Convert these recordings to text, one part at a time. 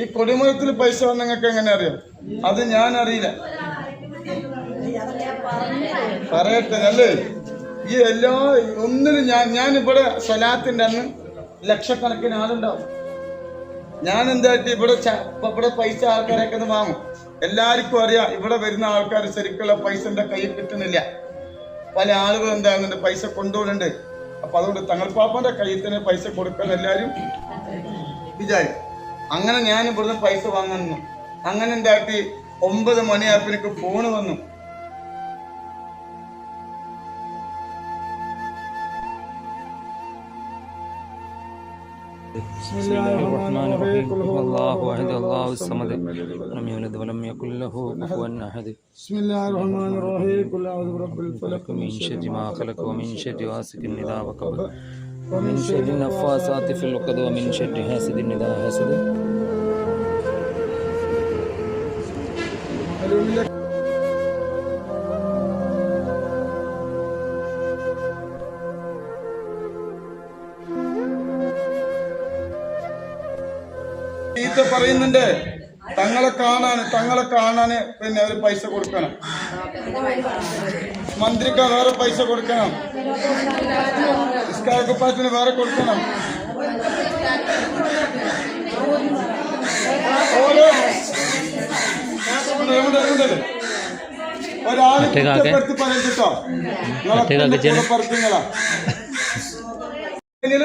ഈ കൊടിമരത്തിൽ പൈസ വന്ന നിങ്ങൾക്ക് എങ്ങനെ അറിയാം? അത് ഞാൻ അറിയില്ല. പറയട്ടെ അല്ലേ? ഈ എല്ലാ ഒന്നിനും ഞാൻ ഞാൻ ഇവിടെ സ്വലാത്തിന്റെ അന്ന് ലക്ഷക്കണക്കിന് ആളുണ്ടാവും. ഞാൻ എന്തായിട്ട് ഇവിടെ ഇവിടെ പൈസ ആൾക്കാരൊക്കെ വാങ്ങും. എല്ലാവർക്കും അറിയാം ഇവിടെ വരുന്ന ആൾക്കാർ ശരിക്കുള്ള പൈസ എന്റെ കയ്യിൽ കിട്ടുന്നില്ല. പല ആളുകൾ എന്താകുന്നുണ്ട് പൈസ കൊണ്ടുപോകുന്നുണ്ട്. അപ്പൊ അതുകൊണ്ട് തങ്ങൾ പാപ്പന്റെ കയ്യിൽ തന്നെ പൈസ കൊടുക്കാൻ എല്ലാവരും വിചാരിക്കും. അങ്ങനെ ഞാൻ ഇവിടുന്ന് പൈസ വാങ്ങുന്നു അങ്ങനെ എന്താക്കി ഒമ്പത് മണിയായപ്പോ എനിക്ക് ഫോണ് വന്നു بسم الله الرحمن الرحيم قل هو الله احد الله الصمد لم يولد ولم يكن له كفوا احد بسم الله الرحمن الرحيم قل اعوذ برب الفلق من شر ما خلق ومن شر غاسق اذا وقب ومن شر النفاثات في العقد ومن شر حاسد اذا حسد ചീത്ത പറയുന്നുണ്ട് തങ്ങളെ കാണാൻ തങ്ങളെ കാണാൻ പിന്നെ അവർ പൈസ കൊടുക്കണം. മന്ത്രിക്ക് വേറെ പൈസ കൊടുക്കണം. ഇസ്കാക്കുപ്പാറ്റിന് വേറെ കൊടുക്കണം? കുറ്റപ്പെടുത്തി ഇതിൽ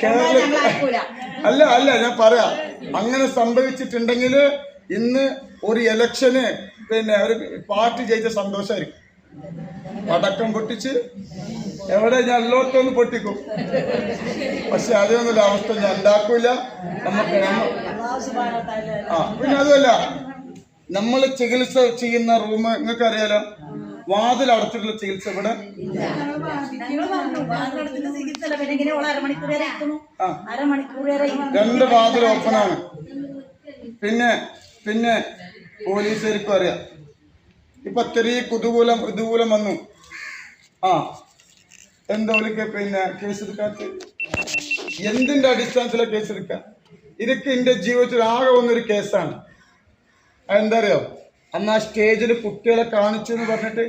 കേരള അല്ല അല്ല ഞാൻ പറയാ. അങ്ങനെ സംഭവിച്ചിട്ടുണ്ടെങ്കിൽ ഇന്ന് ഒരു ഇലക്ഷന് പിന്നെ ഒരു പാർട്ടി ചെയ്ത സന്തോഷമായിരിക്കും പടക്കം പൊട്ടിച്ച് എവിടെ ഞാൻ എല്ലായിടത്തൊന്ന് പൊട്ടിക്കും. പക്ഷെ ഒരു അവസ്ഥ ഞാൻ ഉണ്ടാക്കൂല. നമുക്ക് ആ പിന്നെ അതുമല്ല നമ്മൾ ചികിത്സ ചെയ്യുന്ന റൂം നിങ്ങൾക്ക് അറിയാലോ വാതിൽ അടച്ചിട്ടുള്ള ചികിത്സ ഇവിടെ. രണ്ട് വാതിൽ ഓപ്പണാണ്. പിന്നെ പിന്നെ പോലീസുകാർക്കും അറിയാം. ഇപ്പൊ ഇത്തിരി കുതുകൂലം ഇതുകൂലം വന്നു. ആ. എന്തോലൊക്കെ പിന്നെ കേസെടുക്കാത്ത എന്തിന്റെ അടിസ്ഥാനത്തിലാണ് കേസെടുക്കുക ഇതൊക്കെ എന്റെ ജീവിതത്തിൽ ആകെ വന്നൊരു കേസാണ് അതെന്താ അറിയോ? അന്ന് ആ സ്റ്റേജിൽ കുട്ടികളെ കാണിച്ചു എന്ന് പറഞ്ഞിട്ട്?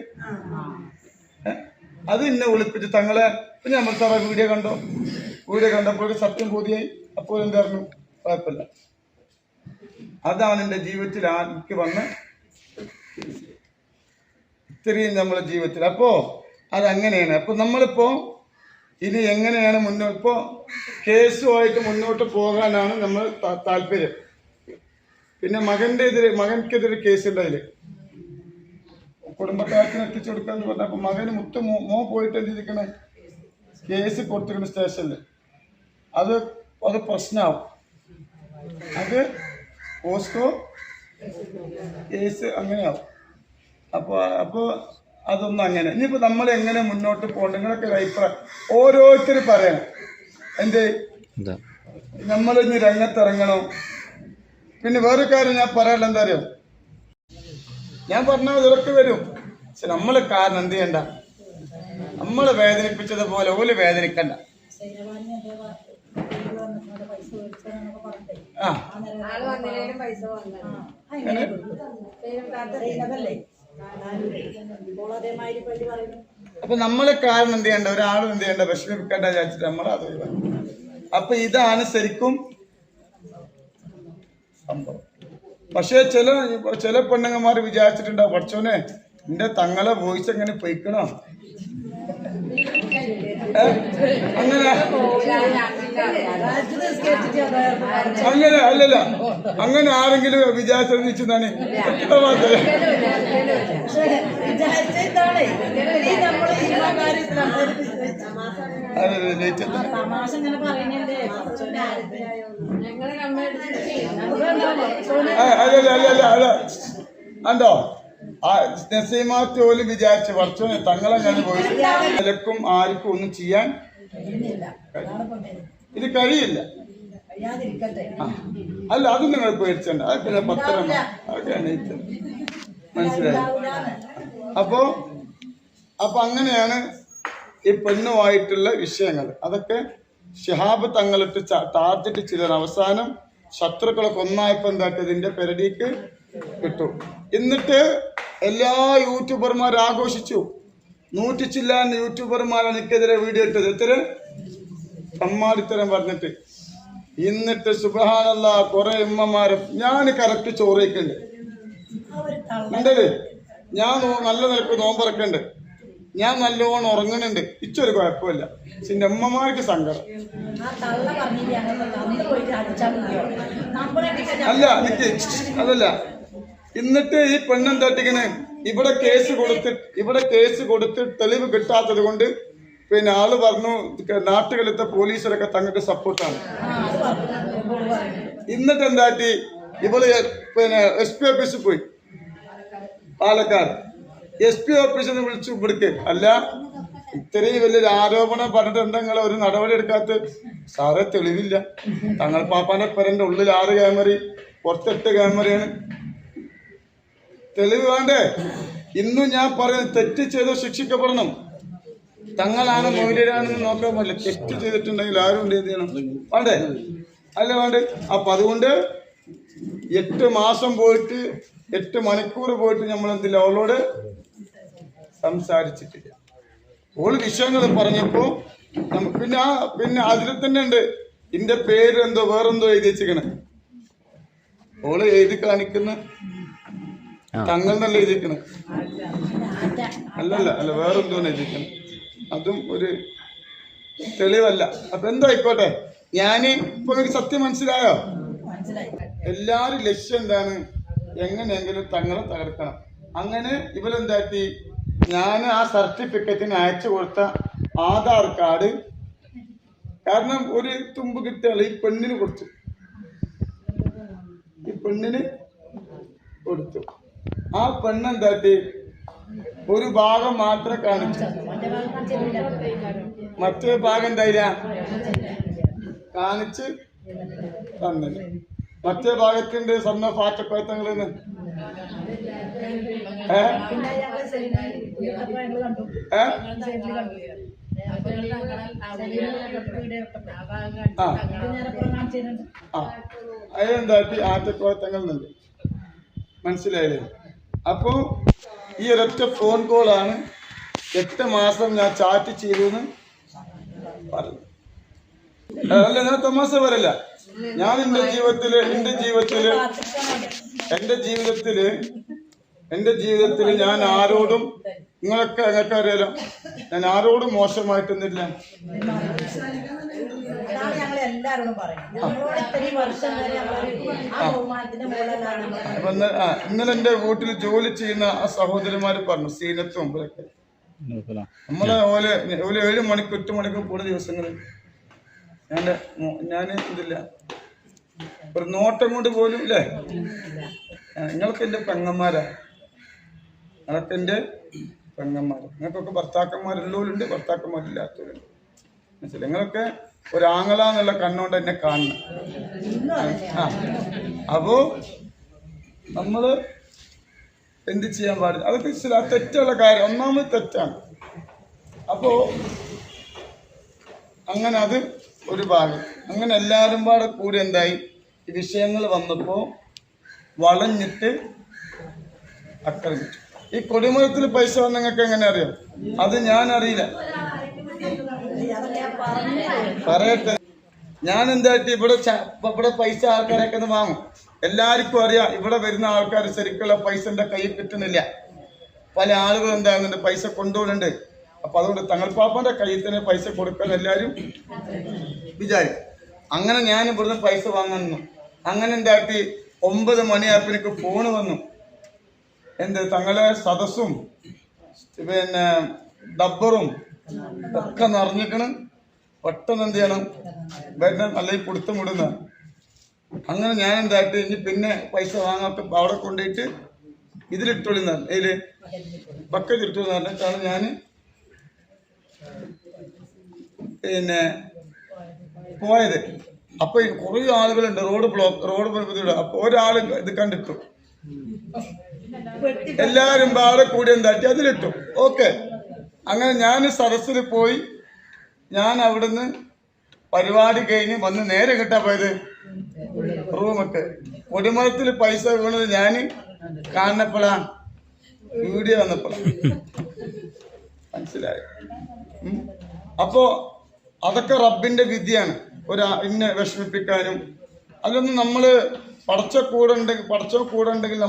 അത് ഇന്നെ വിളിപ്പിച്ച് തങ്ങളെ പിന്നെ നമ്മൾ സാറ വീഡിയോ കണ്ടോ? വീഡിയോ കണ്ടപ്പോൾ സത്യം ബോധിയായി. അപ്പോൾ എന്തായിരുന്നു? കുഴപ്പമില്ല. അതാണ് എന്റെ ജീവിതത്തിൽ എനിക്ക് വന്ന ഇത്രയും നമ്മളെ ജീവിതത്തിൽ. അപ്പോ അതങ്ങനെയാണ്. അപ്പോൾ നമ്മളിപ്പോ ഇനി എങ്ങനെയാണ് മുന്നോട്ട് ഇപ്പോ കേസുമായിട്ട് മുന്നോട്ട് പോകാനാണ് നമ്മൾ താല്പര്യം. പിന്നെ മകന്റെ എതിരെ മകൻക്കെതിരെ കേസുണ്ട് അതിൽ. കുടുംബക്കാരത്തിന് എത്തിച്ചു കൊടുക്കാന്ന് പറഞ്ഞ അപ്പൊ മകന് മുത്ത് മോ പോയിട്ട് എന്ത് ചെയ്തിരിക്കണേ? കേസ് കൊടുത്തിരിക്കുന്ന സ്റ്റേഷനിൽ അത് അത് പ്രശ്നമാവും അത് പോസ്കോ കേസ് അങ്ങനെയാവും. അപ്പോൾ അപ്പോൾ അതൊന്നും അങ്ങനെ. ഇനിയിപ്പോൾ നമ്മൾ എങ്ങനെ മുന്നോട്ട് പോകണം നിങ്ങളൊക്കെ ഒരു അഭിപ്രായം. ഓരോരുത്തർ പറയണം. നമ്മളിന്ന് നമ്മൾ ഇനി രംഗത്തിറങ്ങണം. പിന്നെ വേറെ കാര്യം ഞാൻ പറയാനുള്ള എന്താ അറിയോ? ഞാൻ പറഞ്ഞാൽ ഇതൊക്കെ വരും. പക്ഷെ നമ്മൾ കാരണം എന്ത് ചെയ്യണ്ട? നമ്മളെ വേദനിപ്പിച്ചതുപോലെ ഓൽ വേദനിക്കണ്ട. ആ. അപ്പൊ നമ്മളെ കാരണം എന്ത് ചെയ്യണ്ട? ഒരാളും എന്ത് ചെയ്യണ്ട? വിഷമിപ്പിക്കേണ്ട വിചാരിച്ചിട്ട് നമ്മൾ അത് അപ്പൊ ഇതാണ് ശരിക്കും സംഭവം. പക്ഷേ ചില ചില പെണ്ണുങ്ങന്മാർ വിചാരിച്ചിട്ടുണ്ടാവും പഠിച്ചോനെ എന്റെ തങ്ങളെ വോയിസ് എങ്ങനെ പൊയ്ക്കണോ? അങ്ങനെ. അങ്ങനെ അല്ലല്ല. അങ്ങനെ ആരെങ്കിലും വ്യക്തമാക്കല്ലേ പക്ഷേ നസീമാ അല്ല ആ നസീമാത്ത് പോലും വിചാരിച്ചു പഠിച്ചോനെ തങ്ങളെ ഞാൻ പോയി. നിലക്കും ആർക്കും ഒന്നും ചെയ്യാൻ ഇത് കഴിയില്ല. അല്ല അത് നിങ്ങൾ പേടിച്ചണ്ട. അത് പിന്നെ അതൊക്കെ മനസ്സിലായി. അപ്പോ അപ്പൊ അങ്ങനെയാണ് ഈ പെണ്ണുമായിട്ടുള്ള വിഷയങ്ങൾ. അതൊക്കെ ഷിഹാബ് തങ്ങളിട്ട് ടാർജറ്റ് ചെയ്ത അവസാനം ശത്രുക്കളൊക്കെ ഒന്നായപ്പോ എന്താക്കി ഇതിന്റെ പെരടിക്ക് കിട്ടു എന്നിട്ട് എല്ലാ യൂട്യൂബർമാർ ആഘോഷിച്ചു. നൂറ്റി ചില്ലാൻ യൂട്യൂബർമാരാണ് എനിക്കെതിരെ വീഡിയോ ഇട്ടത്. എത്ര? കമ്മാടിത്തരം പറഞ്ഞിട്ട്. എന്നിട്ട് സുബഹാനല്ല കുറെ ഉമ്മമാരും ഞാൻ കറക്റ്റ് ചോറയ്ക്കുണ്ട് ഉണ്ടല്ലേ? ഞാൻ നല്ല നിലയ്ക്ക് നോമ്പറക്കുന്നുണ്ട് ഞാൻ നല്ലോണം ഉറങ്ങുന്നുണ്ട് ഇച്ചൊരു കുഴപ്പമില്ല. പക്ഷെ എന്റെ അമ്മമാർക്ക് സങ്കടം. അല്ല. എനിക്ക് അതല്ല. എന്നിട്ട് ഈ പെണ്ണും തട്ടിക്കണ് ഇവിടെ കേസ് കൊടുത്ത് ഇവിടെ കേസ് കൊടുത്ത് തെളിവ് കിട്ടാത്തത് കൊണ്ട് പിന്നെ ആൾ പറഞ്ഞു നാട്ടുകളിലത്തെ പോലീസരൊക്കെ തങ്ങൾക്ക് സപ്പോർട്ടാണ്. എന്നിട്ട് എന്താട്ടി ഇവൾ പിന്നെ എസ് പി ഓഫീസിൽ പോയി. പാലക്കാട്. എസ് പി ഓഫീസിൽ നിന്ന് വിളിച്ചു വിടുക്ക് അല്ല ഇത്രയും വലിയൊരു ആരോപണം പറഞ്ഞിട്ട് എന്താ നിങ്ങൾ ഒരു നടപടി എടുക്കാത്ത സാറേ തെളിവില്ല. തങ്ങൾ പാപ്പാന്റെ പെരന്റെ ഉള്ളിൽ ആറ് ക്യാമറയും പുറത്തെട്ട് ക്യാമറയാണ്. തെളിവ് വേണ്ടേ? ഇന്നും ഞാൻ പറയുന്നത് തെറ്റ് ചെയ്തോ ശിക്ഷിക്കപ്പെടണം. തങ്ങളാണ് മൗര്യരാണെന്ന് നോക്കാൻ പറ്റില്ല. തെറ്റ് ചെയ്തിട്ടുണ്ടെങ്കിൽ ആരും എന്ത് ചെയ്യണം? വേണ്ടേ? അല്ല വേണ്ടേ? അപ്പൊ അതുകൊണ്ട് എട്ട് മാസം പോയിട്ട് എട്ട് മണിക്കൂർ പോയിട്ട് നമ്മൾ എന്തില്ല അവളോട് സംസാരിച്ചിട്ടില്ല. ഓൾ വിഷയങ്ങൾ പറഞ്ഞപ്പോ നമുക്ക് പിന്നെ ആ പിന്നെ അതിൽ തന്നെ ഉണ്ട്. ഇന്റെ പേര് എന്തോ വേറെന്തോ എഴുതി വെച്ചിരിക്കണേ. ഓൾ എഴുതി കാണിക്കുന്ന തങ്ങൾ എന്നല്ല എഴുതിക്കണേ അല്ലല്ല അല്ല വേറെന്തോ എഴുതിക്കണം അതും ഒരു തെളിവല്ല. അപ്പൊ എന്തോ ആയിക്കോട്ടെ? ഞാൻ ഇപ്പൊ എനിക്ക് സത്യം മനസ്സിലായോ മനസ്സിലായി? എല്ലാരും ലക്ഷ്യം എന്താണ്? എങ്ങനെയെങ്കിലും തങ്ങളെ തകർക്കണം. അങ്ങനെ ഇവരെന്താക്കി? ഞാൻ ആ സർട്ടിഫിക്കറ്റിന് അയച്ചു കൊടുത്ത ആധാർ കാർഡ് കാരണം ഒരു തുമ്പ് കിട്ടിയാൽ ഈ പെണ്ണിന് കൊടുത്തു. ഈ പെണ്ണിന് കൊടുത്തു. ആ പെണ്ണെന്താട്ടി? ഒരു ഭാഗം മാത്രം കാണിച്ചു. മറ്റേ ഭാഗം എന്തായില്ല? കാണിച്ച് തന്നില്ല മറ്റേ ഭാഗത്തിന്റെ സ്വർണ പാറ്റക്കോയത്തങ്ങളെന്ന് ഏ പിന്നെ ഞങ്ങൾ സെലിബ്രിറ്റി ഞങ്ങൾ കണ്ടു ഏ? സെലിബ്രിറ്റി കണ്ടു ആ. ഞാനപ്പുറം കാണിച്ചിട്ടുണ്ട് ആ അതിനെന്താട്ടി ആറ്റക്കോയത്തങ്ങൾ എന്നുണ്ട് മനസ്സിലായില്ലേ? അപ്പോ ഈ ഒരൊറ്റ ഫോൺ കോളാണ് എട്ട് മാസം ഞാൻ ചാറ്റ് ചെയ്തു പറഞ്ഞു. അല്ല ഞാൻ തമാശ പറയല്ല. ഞാൻ എന്റെ ജീവിതത്തിൽ എന്റെ ജീവിതത്തിൽ എന്റെ ജീവിതത്തിൽ എന്റെ ജീവിതത്തിൽ ഞാൻ ആരോടും നിങ്ങളൊക്കെ നിങ്ങൾക്ക് അറിയാലോ. ഞാൻ ആരോടും മോശമായിട്ടൊന്നുമില്ല. ഇന്നലെ എന്റെ വീട്ടിൽ ജോലി ചെയ്യുന്ന ആ സഹോദരിമാര് പറഞ്ഞു സീനത്തും മുമ്പിലൊക്കെ നമ്മളെ ഓലെ ഒരു ഏഴ് മണിക്കൂർ എട്ട് മണിക്കൂർ കൂടുതൽ ദിവസങ്ങളിൽ ഞാൻ ഞാൻ ഇതില്ല. ഒരു നോട്ടം കൊണ്ട് പോലും ഇല്ലേ? നിങ്ങൾക്ക് എന്റെ പെങ്ങന്മാരാ. നിങ്ങളൊക്കെ എന്റെ പെങ്ങന്മാർ നിങ്ങൾക്കൊക്കെ ഭർത്താക്കന്മാരുള്ളവരുണ്ട് ഭർത്താക്കന്മാരില്ലാത്തവരുണ്ട്. മനസ്സിലായി? നിങ്ങളൊക്കെ ഒരു ആങ്ങള എന്നുള്ള കണ്ണുകൊണ്ട് എന്നെ കാണണം. ആ. അപ്പോ നമ്മൾ എന്ത് ചെയ്യാൻ പാടില്ല. അതൊക്കെ ചില തെറ്റുള്ള കാര്യം ഒന്നാമത് തെറ്റാണ്. അപ്പോ അങ്ങനെ അത് ഒരു ഭാഗം. അങ്ങനെ എല്ലാവരും പാടെ കൂടി എന്തായി? ഈ വിഷയങ്ങൾ വന്നപ്പോ വളഞ്ഞിട്ട് ആക്രമിച്ചു ഈ കൊടിമരത്തിൽ പൈസ വന്ന നിങ്ങൾക്ക് എങ്ങനെ അറിയാം? അത് ഞാൻ അറിയില്ല. പറയട്ടെ. ഞാൻ എന്തായിട്ട് ഇവിടെ ഇവിടെ പൈസ ആൾക്കാരൊക്കെ ഒന്ന് വാങ്ങും. എല്ലാവർക്കും അറിയാം ഇവിടെ വരുന്ന ആൾക്കാർ ശരിക്കുള്ള പൈസ എന്റെ കയ്യിൽ കിട്ടുന്നില്ല. പല ആളുകൾ എന്താകുന്നുണ്ട്? പൈസ കൊണ്ടുപോകുന്നുണ്ട്. അപ്പൊ അതുകൊണ്ട് തങ്ങൾപ്പാപ്പന്റെ കയ്യിൽ തന്നെ പൈസ കൊടുക്കാൻ എല്ലാവരും വിചാരിക്കും. അങ്ങനെ ഞാൻ ഇവിടുന്ന് പൈസ വാങ്ങുന്നു. അങ്ങനെ എന്താക്കി ഒമ്പത് മണിയായപ്പോൾ എനിക്ക് ഫോണ് വന്നു. എന്ത് തങ്ങളെ സദസ്സും പിന്നെ ഡബ്ബറും ഒക്കെ നിറഞ്ഞിക്കണ് പെട്ടെന്ന് എന്ത് ചെയ്യണം? വരണം അല്ലെങ്കിൽ കൊടുത്തും വിടുന്ന. അങ്ങനെ ഞാൻ എന്തായിട്ട് ഇനി പിന്നെ പൈസ വാങ്ങാത്ത അവിടെ കൊണ്ടുപോയിട്ട് ഇതിലിട്ടൊളിന്ന് ഇതിൽ ബക്കറ്റ് ഇട്ടു പറഞ്ഞിട്ടാണ് ഞാൻ പിന്നെ പോയത്. അപ്പൊ കുറേ ആളുകളുണ്ട് റോഡ് ബ്ലോക്ക് റോഡ് അപ്പൊ ഒരാൾ ഇത് കണ്ടിട്ടു. എല്ലാവരും പാടെ കൂടി എന്താക്കി അതിലിട്ടു ഓക്കെ. അങ്ങനെ ഞാൻ സദസ്സിൽ പോയി. ഞാൻ അവിടുന്ന് പരിപാടി കഴിഞ്ഞ് വന്ന് നേരെ കിട്ടാ പോയത്? റൂമൊക്കെ. കൊടിമരത്തിൽ പൈസ വീണത് ഞാൻ കാണപ്പോഴാ വീഡിയോ വന്നപ്പോഴാ മനസ്സിലായി. അപ്പോ അതൊക്കെ റബ്ബിന്റെ വിധിയാണ്. ഒരു ഇന്നെ വിഷമിപ്പിക്കാനും. അതൊന്നും നമ്മൾ പടച്ച കൂടെ ഉണ്ടെങ്കിൽ പടച്ച കൂടെ ഉണ്ടെങ്കിൽ